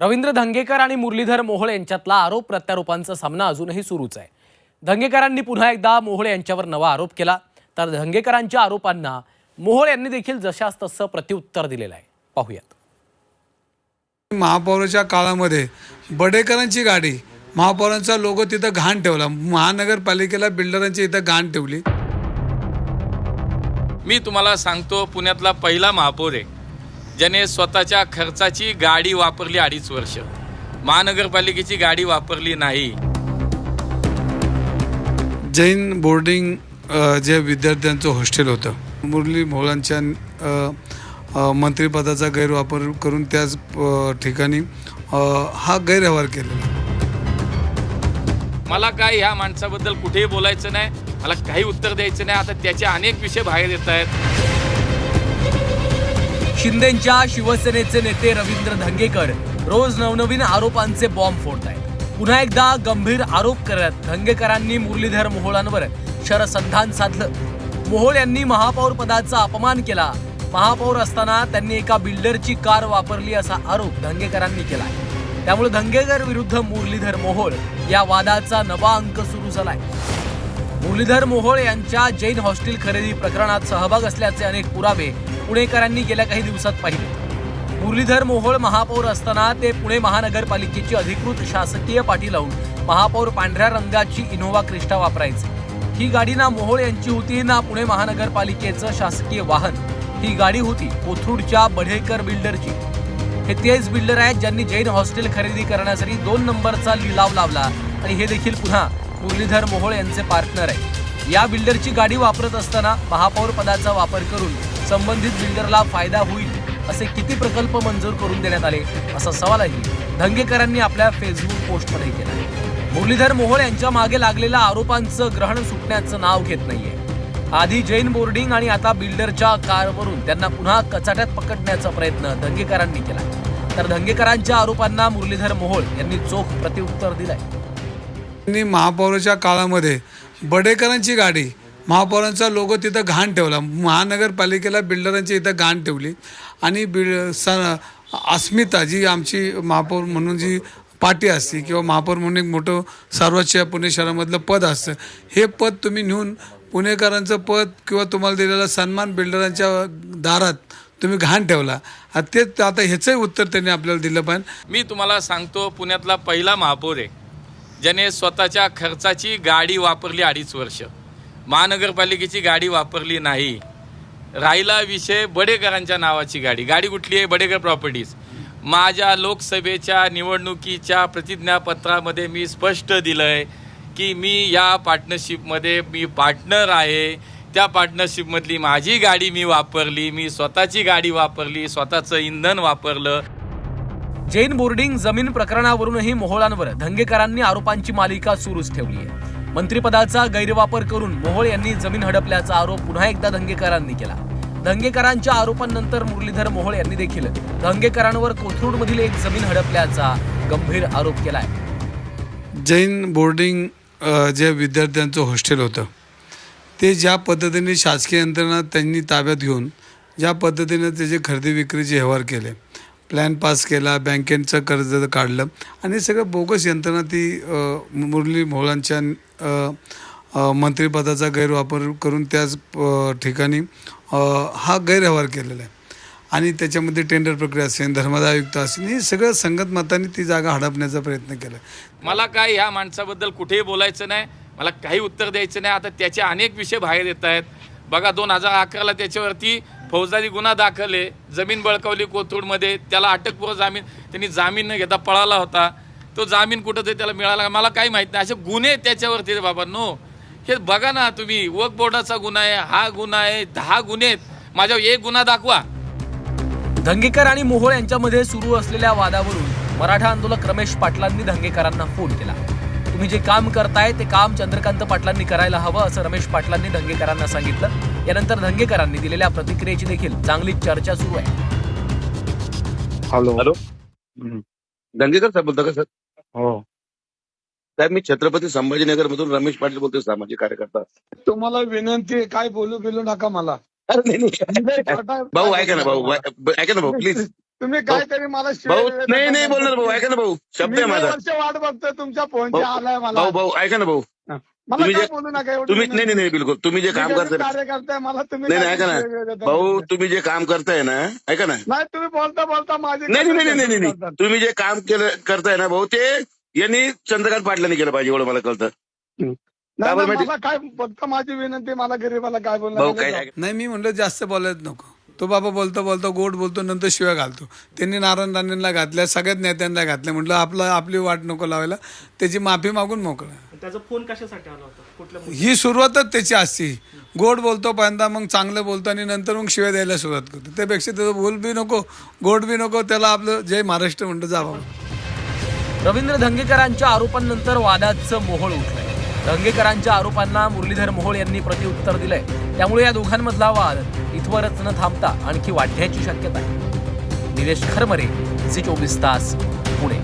रवींद्र धंगेकर आणि मुरलीधर मोहोळ यांच्यातला आरोप प्रत्यारोपांचा सामना अजूनही सुरूच आहे. धंगेकरांनी पुन्हा एकदा मोहोळ यांच्यावर नवा आरोप केला. तर धंगेकरांच्या आरोपांना मोहोळ यांनी देखील जशास तसं प्रत्युत्तर दिलेलं आहे. पाहूयात. महापौराच्या काळामध्ये बडेकरांची गाडी महापौरांचा लोगो तिथं घाण ठेवला. महानगरपालिकेला बिल्डरांची इथं घाण ठेवली. मी तुम्हाला सांगतो पुण्यातला पहिला महापौर आहे. ज्याने स्वतःच्या खर्चाची गाडी वापरली अडीच वर्ष. महानगरपालिकेची गाडी वापरली नाही. जैन बोर्डिंग जे विद्यार्थ्यांचं हॉस्टेल होतं मुरली मोहळांच्या मंत्रिपदाचा गैरवापर करून त्याच ठिकाणी हा गैरव्यवहार केलेला मला काय ह्या माणसाबद्दल कुठेही बोलायचं नाही मला काही उत्तर द्यायचं नाही आता त्याचे अनेक विषय बाहेर येत आहेत. शिंदेच्या शिवसेनेचे नेते रवींद्र धंगेकर रोज नवनवीन आरोपांचे बॉम्ब फोडत आहेत पुन्हा एकदा गंभीर आरोप करत धंगेकरांनी मुरलीधर मोहोळांवर शरसंधान साधलं. मोहोळ यांनी महापौर पदाचा अपमान केला. महापौर असताना त्यांनी एका बिल्डरची कार वापरली असा आरोप धंगेकरांनी केला त्यामुळे धंगेकर विरुद्ध मुरलीधर मोहोळ या वादाचा नवा अंक सुरू झालाय. मुरलीधर मोहोळ यांच्या जैन हॉस्टेल खरेदी प्रकरणात सहभाग असल्याचे अनेक पुरावे पुणेकरांनी गेल्या काही दिवसात पाहिले. मुरलीधर मोहोळ महापौर असताना ते पुणे महानगरपालिकेची अधिकृत शासकीय पाठी लावून महापौर पांढऱ्या रंगाची इनोव्हा क्रिस्टा वापरायचे. ही गाडी ना मोहोळ यांची होती ना पुणे महानगरपालिकेचं शासकीय वाहन. ही गाडी होती कोथरूडच्या बढेकर बिल्डरची. हे तेच बिल्डर आहेत ज्यांनी जैन हॉस्टेल खरेदी करण्यासाठी दोन नंबरचा लिलाव लावला. आणि हे देखील पुन्हा मुरलीधर मोहोळ यांचे पार्टनर आहे. या बिल्डरची गाडी वापरत असताना महापौर पदाचा वापर करून संबंधित बिल्डरला फायदा होईल असे किती प्रकल्प मंजूर करून देण्यात आले असा सवालही धंगेकरांनी आपल्या फेसबुक पोस्टमध्ये केला. मुरलीधर मोहोळ यांच्या मागे लागलेल्या आरोपांचं ग्रहण सुटण्याचं नाव घेत नाहीये. आधी जैन बोर्डिंग आणि आता बिल्डरच्या कारवरून त्यांना पुन्हा कचाट्यात पकडण्याचा प्रयत्न धंगेकरांनी केला. तर धंगेकरांच्या आरोपांना मुरलीधर मोहोळ यांनी चोख प्रत्युत्तर दिलंय. महापौराच्या काळामध्ये बडेकरांची गाडी महापौरांचा लोगो तिथं घाण ठेवला. महानगरपालिकेला बिल्डरांची इथं घाण ठेवली. आणि बिल स अस्मिता जी आमची महापौर म्हणून जी पाटी असते किंवा महापौर म्हणून एक मोठं सर्वोच्च पुणे शहरामधलं पद असतं. हे पद तुम्ही नेऊन पुणेकरांचं पद किंवा तुम्हाला दिलेला सन्मान बिल्डरांच्या दारात तुम्ही घाण ठेवला. तेच आता ह्याचंही उत्तर त्यांनी आपल्याला दिलं पाहिजे मी तुम्हाला सांगतो पुण्यातला पहिला महापौर आहे. ज्याने स्वतःच्या खर्चाची गाडी वापरली अडीच वर्ष. महानगरपालिकेची गाडी वापरली नाही. राहिला विषय बडेकरांच्या नावाची गाडी. गाडी कुठली आहे? बडेकर प्रॉपर्टीज. माझ्या लोकसभेच्या निवडणुकीच्या प्रतिज्ञापत्रामध्ये मी स्पष्ट दिलं आहे की मी या पार्टनरशिपमध्ये मी पार्टनर आहे. त्या पार्टनरशिपमधली माझी गाडी मी वापरली. मी स्वतःची गाडी वापरली. स्वतःचं इंधन वापरलं. जैन बोर्डिंग जमीन प्रकरणावरूनही मोहोळांवर धंगेकरांनी आरोपांची मालिका सुरूच ठेवली आहे. मंत्रिपदाचा गैरवापर करून मोहोळ यांनी जमीन हडपल्याचा आरोप पुन्हा एकदा धंगेकरांनी केला. धंगेकरांच्या आरोपांनंतर मुरलीधर मोहोळ यांनी देखील धंगेकरांवर कोथरूडमधील एक जमीन हडपल्याचा गंभीर आरोप केलाय. जैन बोर्डिंग जे विद्यार्थ्यांचं हॉस्टेल होतं ते ज्या पद्धतीने शासकीय यंत्रणा त्यांनी ताब्यात घेऊन ज्या पद्धतीने त्याचे खरेदी विक्रीचे व्यवहार केले प्लॅन पास केला बँकेचं कर्ज काढलं आणि सगळं बोगस यंत्रणा ती मुरली मोहळांच्या मंत्रिपदाचा गैरवापर करून त्याच ठिकाणी हा गैरव्यवहार केलेला आहे. आणि त्याच्यामध्ये टेंडर प्रक्रिया असेल धर्मदाय आयुक्त असेल हे सगळं संगत मताने ती जागा हडपण्याचा प्रयत्न केला. मला काय ह्या माणसाबद्दल कुठेही बोलायचं नाही मला काही उत्तर द्यायचं नाही. आता त्याचे अनेक विषय बाहेर येत आहेत. बघा दोन हजार अकराला त्याच्यावरती फौजदारी गुन्हा दाखल आहे जमीन बळकावली कोथरूडमध्ये त्याला अटकपूर्व जामीन त्यांनी जामीन न घेता पळाला होता. तो जामीन कुठं तरी त्याला मिळाला मला काही माहीत नाही. असे गुन्हे त्याच्यावरती रे बाबा नो. हे बघा ना तुम्ही वक बोर्डाचा गुन्हा आहे हा गुन्हा आहे दहा गुन्हे आहेत. माझ्यावर एक गुन्हा दाखवा. धंगेकर आणि मोहोळ यांच्यामध्ये सुरू असलेल्या वादावरून मराठा आंदोलक रमेश पाटलांनी धंगेकरांना फोन केला. तुम्ही जे काम करताय ते काम चंद्रकांत पाटलांनी करायला हवं असं रमेश पाटलांनी धंगेकरांना सांगितलं. यानंतर धंगेकरांनी दिलेल्या प्रतिक्रियेची देखील चांगली चर्चा सुरू आहे. हॅलो. हॅलो. दंगेकर साहेब बोलता का सर? हो. साहेब मी छत्रपती संभाजीनगर मधून रमेश पाटील बोलतोय सामाजिक कार्यकर्ता. तुम्हाला विनंती आहे काय बोलू बिलू नका मला. अरे नाही, नाही. भाऊ ऐका ना भाऊ ऐका ना भाऊ प्लीज तुम्ही काहीतरी मला शिव्या भाऊ देता नाही नाही? बोलणार भाऊ ऐका ना भाऊ शब्द मी आहे माझा. वर्ष वाट बघतोय तुमच्या फोनची भाऊ आलाय मला. भाऊ भाऊ ऐका ना भाऊ. मला तुम्ही काय जे- बोलू नका एवढं तुम्ही नाही नाही नाही बिलकुल. तुम्ही जे काम करताय ना कार्यकर्ता मला तुम्ही नाही नाही काय ऐका ना. भाऊ बोलतोय. तुम्ही जे काम करताय ना ऐका ना. नाही तुम्ही बोलता बोलता माझी नाही नाही नाही नाही नाही तुम्ही जे काम केलं करताय ना भाऊ ते यांनी चंद्रकांत पाटलांनी केलं पाहिजे एवढं मला कळतं. नाही, काय बरं नाही, माहिती- मला काय फक्त माझी विनंती मला गरीबाला काय भाऊ बोलणार काय नाही. नाही मी म्हणलं जास्त बोलायच नको. तो बाबा बोलतो बोलतो गोड बोलतो नंतर शिव्या घालतो. त्यांनी नारायण राणेंना घातल्या सगळ्याच नेत्यांना घातल्या. म्हटलं आपलं आपली वाट नको लावायला. त्याची माफी मागून मोकळा. त्याचा फोन कशासाठी आला होता? कुठल्या ही सुरुवातच त्याची असती. गोड बोलतो पहिल्यांदा मग चांगलं बोलतो आणि नंतर मग शिव्या द्यायला सुरुवात करतो. त्यापेक्षा त्याचं बोल बी नको गोड बी नको त्याला आपलं जय महाराष्ट्र म्हणतं जावं रवींद्र धंगेकरांच्या आरोपांनंतर वादाचं मोहोळ उठलंय. धंगेकरांच्या आरोपांना मुरलीधर मोहोळ यांनी प्रत्युत्तर दिलंय. त्यामुळे या दोघांमधला वाद इथवरच न थांबता आणखी वाढण्याची शक्यता आहे. निलेश खरमरे झी चोवीस तास पुणे.